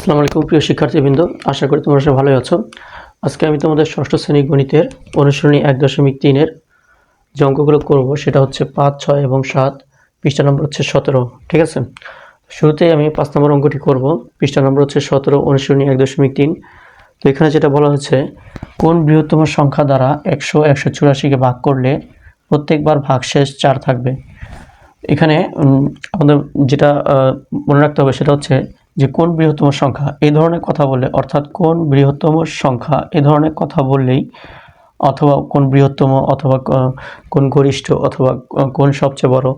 আসসালামু আলাইকুম, প্রিয় শিক্ষার্থীবৃন্দ। আশা করি তোমরা সবাই ভালোই আছো। আজকে আমি তোমাদের ষষ্ঠ শ্রেণি গণিতের অনুশীলনী এক দশমিক তিনের যে অঙ্কগুলো করব, সেটা হচ্ছে পাঁচ, ছয় এবং সাত। পৃষ্ঠা নম্বর হচ্ছে সতেরো, ঠিক আছে? শুরুতেই আমি পাঁচ নম্বর অঙ্কটি করব। পৃষ্ঠা নম্বর হচ্ছে সতেরো, অনুশীলনী এক দশমিক তিন। তো এখানে যেটা বলা হচ্ছে কোন বৃহত্তম সংখ্যা দ্বারা একশো একশো চুরাশিকে ভাগ করলে প্রত্যেকবার ভাগশেষ চার থাকবে? এখানে আমাদের যেটা মনে রাখতে হবে সেটা হচ্ছে যে কোন বৃহত্তম সংখ্যা এই ধরনের কথা বললে, অর্থাৎ কোন বৃহত্তম সংখ্যা, এ ধরনের কথা বললেই অথবা কোন বৃহত্তম অথবা কোন গরিষ্ঠ অথবা কোন সবচেয়ে বড়,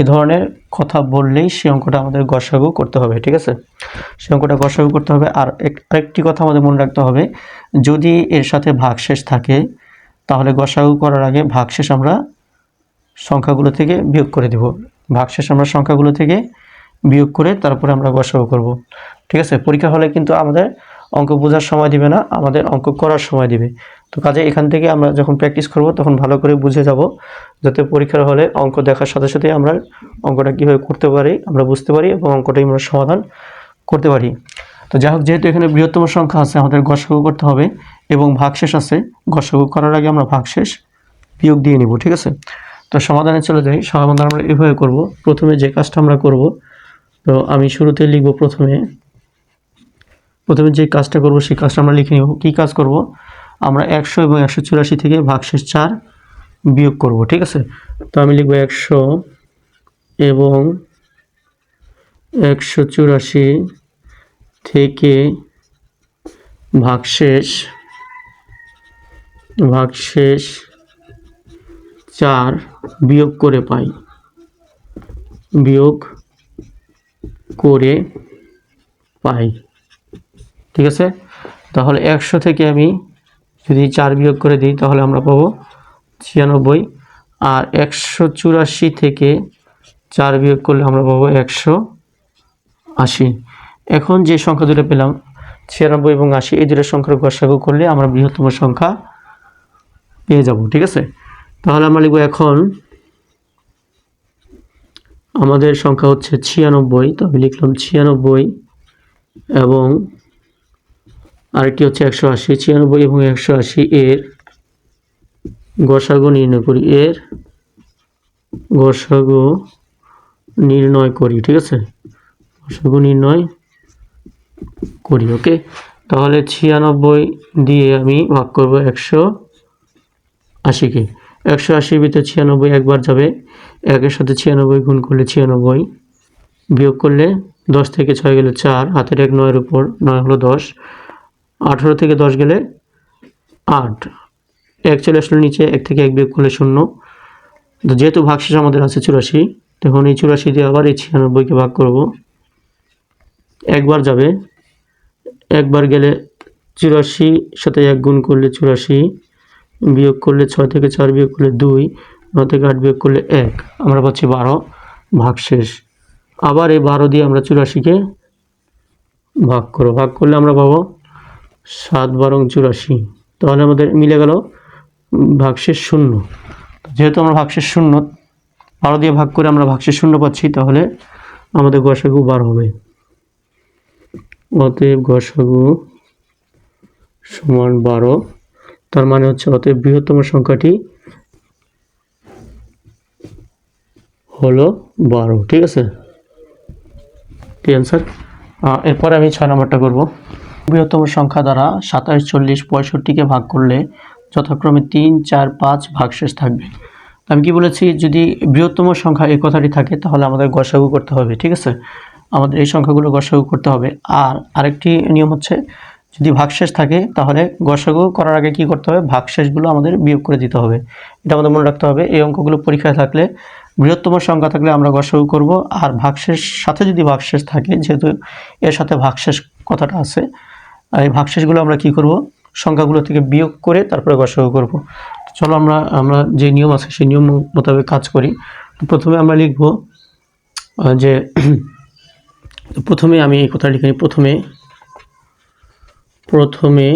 এ ধরনের কথা বললেই সে অঙ্কটা আমাদের গসাগু করতে হবে, ঠিক আছে? সে অঙ্কটা গসাগু করতে হবে। আর আরেকটি কথা আমাদের মনে রাখতে হবে, যদি এর সাথে ভাগশেষ থাকে, তাহলে গসাগু করার আগে ভাগশেষ আমরা সংখ্যাগুলো থেকে বিয়োগ করে দেব। ভাগশেষ আমরা সংখ্যাগুলো থেকে বিয়োগ করে তারপরে আমরা গসাগু করব। ঠিক আছে? পরীক্ষা হলে কিন্তু আমাদের অঙ্ক বোঝার সময় দিবে না, আমাদের অঙ্ক করার সময় দিবে। তো কাজে এখান থেকে আমরা যখন প্র্যাকটিস করব, তখন ভালো করে বুঝে যাব, যাতে পরীক্ষার হলে অঙ্ক দেখার সাথে সাথে আমরা অঙ্কটা কীভাবে করতে পারি, আমরা বুঝতে পারি এবং অঙ্কটাই আমরা সমাধান করতে পারি। তো যাই হোক, যেহেতু এখানে বৃহত্তম সংখ্যা আছে, আমাদের গসাগু করতে হবে এবং ভাগশেষ আছে গসাগু করার আগে আমরা ভাগশেষ বিয়োগ দিয়ে নিব, ঠিক আছে? তো সমাধানে চলে যাই। সমাধান আমরা এভাবে করব। প্রথমে যে কাজটা আমরা করব তো আমি শুরুতে লিখব প্রথমে। প্রথমে যে কাজটা করব, সেই কাজটা আমরা লিখে নিব। কী কাজ করব? আমরা একশো এবং একশো চুরাশি থেকে ভাগশেষ চার বিয়োগ করব, ঠিক আছে? তো আমি লিখব একশো এবং একশো চুরাশি থেকে ভাগশেষ ভাগশেষ চার বিয়োগ করে পাই। বিয়োগ করে পাই। ঠিক আছে? তাহলে একশো থেকে আমি যদি চার বিয়োগ করে দিই, তাহলে আমরা পাবো ছিয়ানব্বই। আর একশো চুরাশি থেকে চার বিয়োগ করলে আমরা পাবো একশো আশি। এখন যে সংখ্যা দুটো পেলাম, ছিয়ানব্বই এবং আশি, এই দুটো সংখ্যার গসাগু করলে আমরা বৃহত্তম সংখ্যা পেয়ে যাব, ঠিক আছে? তাহলে আমরা লিখব এখন আমাদের সংখ্যা হচ্ছে ছিয়ানব্বই, তো আমি লিখলাম ছিয়ানব্বই এবং আরেকটি হচ্ছে একশো আশি, ছিয়ানব্বই এবং একশো আশি এর গসাগু নির্ণয় করি, এর গসাগু নির্ণয় করি, ঠিক আছে? গসাগু নির্ণয় করি, ওকে? তাহলে ছিয়ানব্বই দিয়ে আমি ভাগ করব একশো আশিকে। একশো আশির ভিতরে ছিয়ানব্বই একবার যাবে। একের সাথে ছিয়ানব্বই গুণ করলে ছিয়ানব্বই। বিয়োগ করলে দশ থেকে ছয় গেলে চার, হাতের এক নয়ের উপর নয় হলো দশ। আঠেরো থেকে দশ গেলে আট। এক চলে আসলো নিচে, এক থেকে এক বিয়োগ করলে শূন্য। তো যেহেতু ভাগশেষ আমাদের আছে চুরাশি, তখন এই চুরাশি দিয়ে আবার এই ছিয়ানব্বইকে ভাগ করব। একবার যাবে। একবার গেলে চুরাশি সাথে এক গুণ করলে চুরাশি। বিয়োগ করলে ছয় থেকে চার, বিয়োগ করলে দুই, নয় থেকে আট, বিয়োগ করলে এক। আমরা পাচ্ছি বারো ভাগশেষ আবার এই বারো দিয়ে আমরা চুরাশিকে ভাগ করো ভাগ করলে আমরা পাবো সাত বারং চুরাশি। তাহলে আমাদের মিলে গেল ভাগশেষ শূন্য। যেহেতু আমরা ভাগশেষ শূন্য, বারো দিয়ে ভাগ করে আমরা ভাগশেষ শূন্য পাচ্ছি, তাহলে আমাদের গসাগু বার হবে। অতএব গসাগু সমান বারো তার মানে হচ্ছে অতএব বৃহত্তম সংখ্যাটি হলো বারো, ঠিক আছে? ঠিক অ্যান্সার এরপরে আমি ছয় নম্বরটা করব। বৃহত্তম সংখ্যা দ্বারা সাতাশ, চল্লিশ, পঁয়ষট্টিকে ভাগ করলে যথাক্রমে তিন, চার, পাঁচ ভাগশেষ থাকবে। আমি কি বলেছি, যদি বৃহত্তম সংখ্যা এই কথাটি থাকে, তাহলে আমাদের গসাগু করতে হবে, ঠিক আছে? আমাদের এই সংখ্যাগুলো গসাগু করতে হবে। আর আরেকটি নিয়ম হচ্ছে যদি ভাগশেষ থাকে, তাহলে গসাগু করার আগে কি করতে হবে? ভাগশেষগুলো আমাদের বিয়োগ করে দিতে হবে। এটা আমাদের মনে রাখতে হবে। এই অঙ্কগুলো পরীক্ষায় থাকলে, বৃহত্তম সংখ্যা থাকলে আমরা গসাগু করব। আর ভাগশেষ সাথে যদি ভাগশেষ থাকে, যেহেতু এর সাথে ভাগশেষ কথাটা আছে এই ভাগশেষগুলো আমরা কি করব? সংখ্যাগুলো থেকে বিয়োগ করে তারপরে গসাগু করব। চলো আমরা আমরা যে নিয়ম আছে, সেই নিয়ম মোতাবেক কাজ করি। প্রথমে আমরা লিখব যে প্রথমে আমি এই কথা লিখে নিই। প্রথমে প্রথমে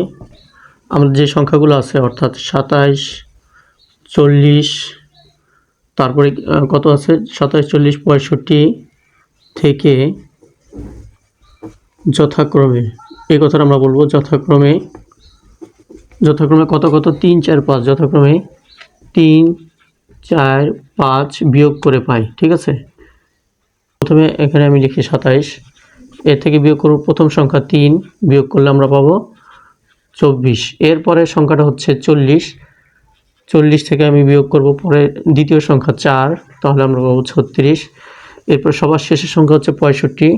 আমাদের যে সংখ্যাগুলো আছে, অর্থাৎ সাতাইশ, চল্লিশ, তারপরে কত আছে? সাতাইশ, চল্লিশ, পঁয়ষট্টি থেকে যথাক্রমে, এই কথাটা আমরা বলব যথাক্রমে যথাক্রমে কত কত? তিন, চার, পাঁচ, যথাক্রমে তিন, চার, পাঁচ বিয়োগ করে পাই, ঠিক আছে? প্রথমে এখানে আমি লিখি সাতাইশ এর থেকে বিয়োগ করব প্রথম সংখ্যা তিন, বিয়োগ করলে আমরা পাবো চব্বিশ। এরপরে সংখ্যাটা হচ্ছে চল্লিশ। চল্লিশ থেকে আমি বিয়োগ করব পরে দ্বিতীয় সংখ্যা চার, তাহলে আমরা পাবো ছত্রিশ। এরপর সবার শেষের সংখ্যা হচ্ছে পঁয়ষট্টি।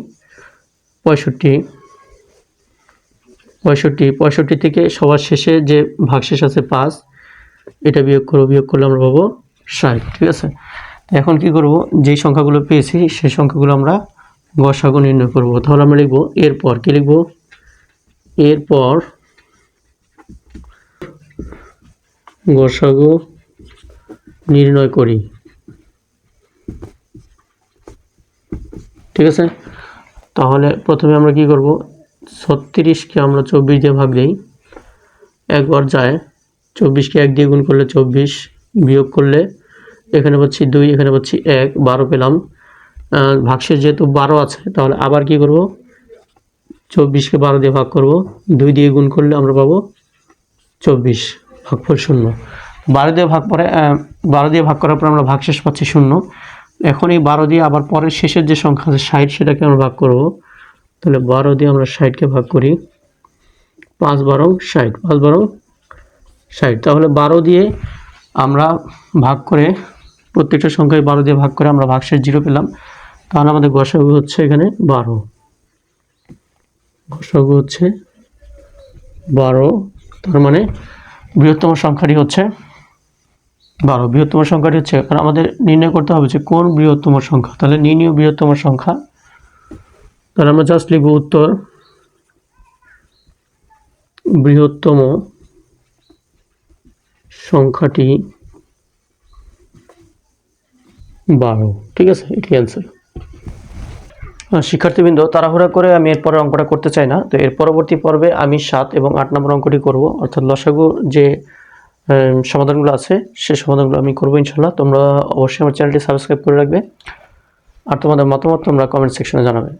পঁয়ষট্টি। পঁয়ষট্টি। পঁয়ষট্টি থেকে সবার শেষে যে ভাগশেষ আছে পাঁচ, এটা বিয়োগ করব, বিয়োগ করলে আমরা পাবো ষাট, ঠিক আছে? এখন কি করব? যেই সংখ্যাগুলো পেয়েছি, সেই সংখ্যাগুলো আমরা গসাগু নির্ণয় করব। তাহলে আমরা লিখব, এরপর কি লিখব? এরপর গসাগু নির্ণয় করি। ঠিক আছে? তাহলে প্রথমে আমরা কি করব? ছত্রিশকে আমরা চব্বিশ দিয়ে ভাগ দিই। একবার যায়, চব্বিশকে এক দিয়ে গুণ করলে চব্বিশ, বিয়োগ করলে এখানে পাচ্ছি দুই, এখানে পাচ্ছি এক, বারো পেলাম। ভাগশেষ যেহেতু বারো আছে, তাহলে আবার কি করব? চব্বিশকে বারো দিয়ে ভাগ করব। দুই দিয়ে গুণ করলে আমরা পাবো চব্বিশ, ভাগফল শূন্য। বারো দিয়ে ভাগ পরে বারো দিয়ে ভাগ করার পর আমরা ভাগশেষ পাচ্ছি শূন্য। এখন এই বারো দিয়ে আবার পরের শেষের যে সংখ্যা আছে ষাট, সেটাকে আমরা ভাগ করব। তাহলে বারো দিয়ে আমরা ষাটকে ভাগ করি। পাঁচ বারো ষাট, পাঁচ বারো ষাট। তাহলে বারো দিয়ে আমরা ভাগ করে প্রত্যেকটা সংখ্যায় বারো দিয়ে ভাগ করে আমরা ভাগশেষ জিরো পেলাম। তাহলে আমাদের গসাগু হচ্ছে এখানে বারো। গসাগু হচ্ছে বারো, তার মানে বৃহত্তম সংখ্যাটি হচ্ছে বারো। বৃহত্তম সংখ্যাটি হচ্ছে কারণ আমাদের নির্ণয় করতে হবে যে কোন বৃহত্তম সংখ্যা। তাহলে নির্ণয় বৃহত্তম সংখ্যা, তাহলে আমরা জাস্ট লিখব উত্তর বৃহত্তম সংখ্যাটি বারো। ঠিক আছে? এটি অ্যান্সার শিক্ষার্থীবৃন্দ, তাড়াহুড়া করে আমি এরপরে অঙ্কটা করতে চাই না। তো এর পরবর্তী পর্বে আমি সাত এবং আট নম্বর অঙ্কটি করব। অর্থাৎ লসাগু যে সমাধানগুলো আছে, সে সমাধানগুলো আমি করব ইনশাল্লাহ তোমরা অবশ্যই আমার চ্যানেলটি সাবস্ক্রাইব করে রাখবে। আর তোমাদের মতামত তোমরা কমেন্ট সেকশনে জানাবে।